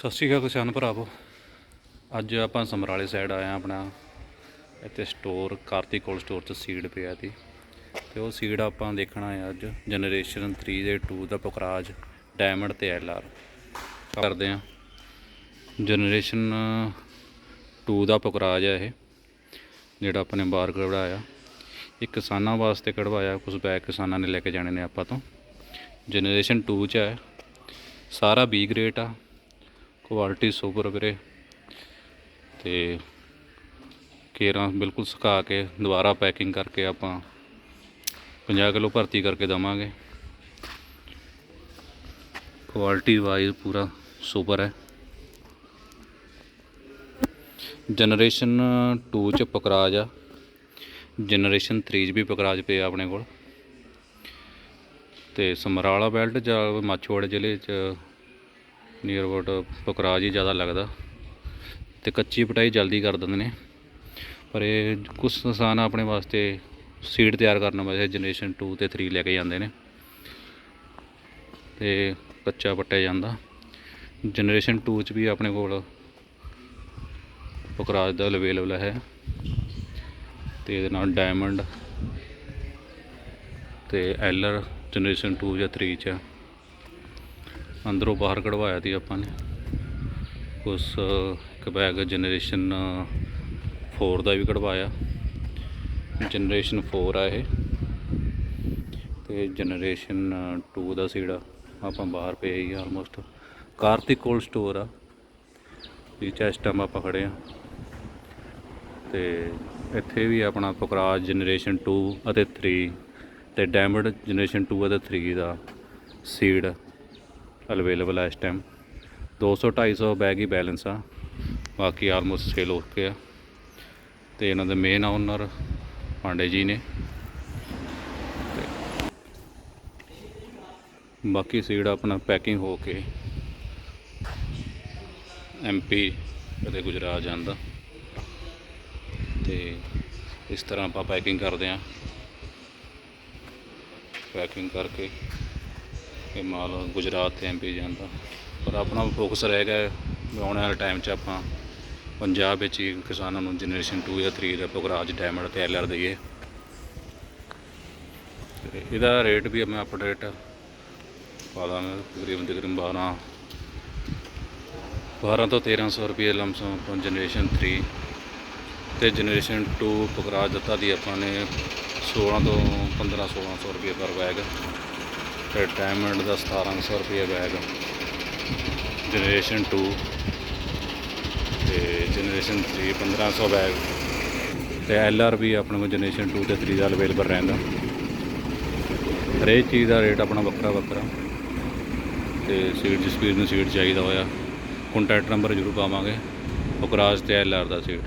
ਸਤਿ ਸ਼੍ਰੀ ਅਕਾਲ ਕਿਸਾਨ ਭਰਾਵੋ। ਅੱਜ ਆਪਾਂ ਸਮਰਾਲੇ ਸਾਈਡ ਆਏ ਆ ਆਪਣਾ। ਇੱਥੇ ਸਟੋਰ ਕਾਰਤਿਕ ਕੋਲ ਸਟੋਰ 'ਚ ਸੀਡ ਪਿਆ ਸੀ ਤੇ ਉਹ ਸੀਡ ਆਪਾਂ ਦੇਖਣਾ ਹੈ ਅੱਜ ਜਨਰੇਸ਼ਨ 3 ਦੇ 2 ਦਾ ਪਕਰਾਜ ਡਾਇਮੰਡ ਤੇ ਐਲਆਰ ਕਰਦੇ ਆ ਜਨਰੇਸ਼ਨ 2 ਦਾ ਪਕਰਾਜ ਹੈ ਇਹ, ਜਿਹੜਾ ਆਪਾਂ ਨੇ ਬਾਹਰ ਕਢਵਾਇਆ। ਇਹ ਕਿਸਾਨਾਂ ਵਾਸਤੇ ਕਢਵਾਇਆ ਕੁਝ ਬੈਗ ਕਿਸਾਨਾਂ ਨੇ ਲੈ ਕੇ ਜਾਣੇ ਨੇ ਆਪਾਂ ਤੋਂ। ਜਨਰੇਸ਼ਨ 2 ਚ ਹੈ। ਸਾਰਾ ਬੀ ਗ੍ਰੇਡ ਆ। ਕੁਆਲਿਟੀ ਸੁਪਰ ਵੀਰੇ। ਤੇ ਕੇਰਾਂ ਬਿਲਕੁਲ ਸੁਕਾ ਕੇ ਦੁਬਾਰਾ ਪੈਕਿੰਗ ਕਰਕੇ ਆਪਾਂ 50 ਕਿਲੋ ਭਰਤੀ ਕਰਕੇ ਦਵਾਂਗੇ। ਕੁਆਲਿਟੀ ਵਾਈਜ਼ ਪੂਰਾ ਸੁਪਰ ਹੈ। ਜਨਰੇਸ਼ਨ 2 ਚ ਪਕਰਾਜ ਆ। ਜਨਰੇਸ਼ਨ 3 ਚ ਵੀ ਪਕਰਾਜ ਪਿਆ ਆਪਣੇ ਕੋਲ। ਤੇ ਸਮਰਾਲਾ ਬੈਲਟ ਜਾਂ ਮਾਛੋੜ ਜ਼ਿਲ੍ਹੇ ਚ ਨੀਅਰ ਅਬਾਊਟ ਪਕਰਾਜ ਹੀ ਜ਼ਿਆਦਾ ਲੱਗਦਾ ਤੇ ਕੱਚੀ ਪਟਾਈ ਜਲਦੀ ਕਰ ਦਿੰਦੇ ਨੇ। ਪਰ ਇਹ ਕੁਝ ਕਿਸਾਨ ਆਪਣੇ ਵਾਸਤੇ ਸੀਡ ਤਿਆਰ ਕਰਨ ਵਾਸਤੇ ਜਨਰੇਸ਼ਨ 2 ਤੇ 3 ਲੈ ਕੇ ਜਾਂਦੇ ਨੇ। ਤੇ ਕੱਚਾ ਪੱਟਿਆ ਜਾਂਦਾ। ਜਨਰੇਸ਼ਨ 2 ਚ ਵੀ ਆਪਣੇ ਕੋਲ ਪਕਰਾਜ ਦਾ ਅਵੇਲੇਬਲ ਹੈ ਤੇ ਇਹਦੇ ਨਾਲ ਡਾਇਮੰਡ ਤੇ ਐਲਰ ਜਨਰੇਸ਼ਨ 2 ਜਾਂ 3 ਚ ਅੰਦਰੋਂ ਬਾਹਰ ਕਢਵਾਇਆ ਸੀ ਆਪਾਂ ਨੇ। ਉਸ, ਇੱਕ ਬੈਗ ਜਨਰੇਸ਼ਨ 4 ਦਾ ਵੀ ਕਢਵਾਇਆ। ਜਨਰੇਸ਼ਨ 4 ਆ ਇਹ। ਤੇ ਜਨਰੇਸ਼ਨ 2 ਦਾ ਸੀੜਾ ਆਪਾਂ ਬਾਹਰ ਪਏ ਹੀ ਆਲਮੋਸਟ ਕਾਰਤਿਕ ਕੋਲ ਸਟੋਰ ਆ। ਵੀ ਚੈਸਟਮ ਆਪਾਂ ਖੜੇ ਆ। ਤੇ ਇੱਥੇ ਵੀ ਆਪਣਾ ਪਕਰਾਜ ਜਨਰੇਸ਼ਨ 2 ਅਤੇ 3 ਤੇ ਡੈਮਡ ਜਨਰੇਸ਼ਨ 2 ਅਤੇ 3 ਦਾ ਸੀਡ ਅਵੇਲੇਬਲ ਹੈ ਇਸ ਟਾਈਮ 200 250 ਬੈਗ ਹੀ ਬੈਲੈਂਸ ਆ। ਬਾਕੀ ਆਲਮੋਸਟ ਸੇਲ ਹੋ ਚੁੱਕੇ ਆ। ਤੇ ਇਹਨਾਂ ਦੇ ਮੇਨ ਓਨਰ ਪਾਂਡੇ ਜੀ ਨੇ। ਤੇ ਬਾਕੀ ਸੀਡ ਆਪਣਾ ਪੈਕਿੰਗ ਹੋ ਕੇ ਐਮਪੀ ਕਦੇ ਗੁਜਰਾਤ ਜਾਂਦਾ ਤੇ ਇਸ ਤਰ੍ਹਾਂ ਆਪਾਂ ਪੈਕਿੰਗ ਕਰਦੇ ਹਾਂ ਪੈਕਿੰਗ ਕਰਕੇ ਇਹ ਮਾਲ ਗੁਜਰਾਤ ਤੇ ਐਮਪੀ ਜਾਂਦਾ ਪਰ ਆਪਣਾ ਫੋਕਸ ਰਹੇਗਾ ਵੀ ਆਉਣ ਵਾਲੇ ਟਾਈਮ 'ਚ ਆਪਾਂ ਪੰਜਾਬ ਵਿੱਚ ਹੀ ਕਿਸਾਨਾਂ ਨੂੰ ਜਨਰੇਸ਼ਨ 2 ਜਾਂ 3 ਦਾ ਪੋਗਰਾਜ ਡਾਇਮੰਡ ਤੇ ਐਲਆਰ ਦਈਏ। ਇਹਦਾ ਰੇਟ ਵੀ ਮੈਂ ਅਪਡੇਟ ਪਾ ਦਾਂਗਾ ਤਕਰੀਬਨ ਤਕਰੀਬਨ 12 12 ਤੋਂ 1300 ਰੁਪਏ ਲਮਸਮ ਆਪਾਂ ਜਨਰੇਸ਼ਨ 3 ਤੇ ਜਨਰੇਸ਼ਨ 2 ਪਕਰਾਜ ਦਿੱਤਾ ਦੀ ਆਪਾਂ ਨੇ 16 ਤੋਂ 15 1600 ਰੁਪਏ ਪਰ ਬੈਗ ਤੇ ਡਾਇਮੰਡ ਦਾ 1700 ਰੁਪਏ ਬੈਗ ਜਨਰੇਸ਼ਨ 2 ਤੇ ਜਨਰੇਸ਼ਨ 3 1500 ਬੈਗ ਤੇ ਐਲਆਰ ਵੀ ਆਪਣੇ ਕੋਲ ਜਨਰੇਸ਼ਨ 2 ਤੇ 3 ਦਾ ਅਵੇਲੇਬਲ ਰਹਿੰਦਾ। ਹਰੇਕ ਚੀਜ਼ ਦਾ ਰੇਟ ਆਪਣਾ ਵੱਖਰਾ ਵੱਖਰਾ। ਤੇ ਸੀਟ ਜਿਸ ਵੀਰ ਨੂੰ ਸੀਟ ਚਾਹੀਦਾ ਹੋਇਆ। ਕੰਟੈਕਟ ਨੰਬਰ ਜ਼ਰੂਰ ਪਾਵਾਂਗੇ। ਪਕਰਾਜ ਤੇ ਐਲਆਰ ਦਾ ਸੀਟ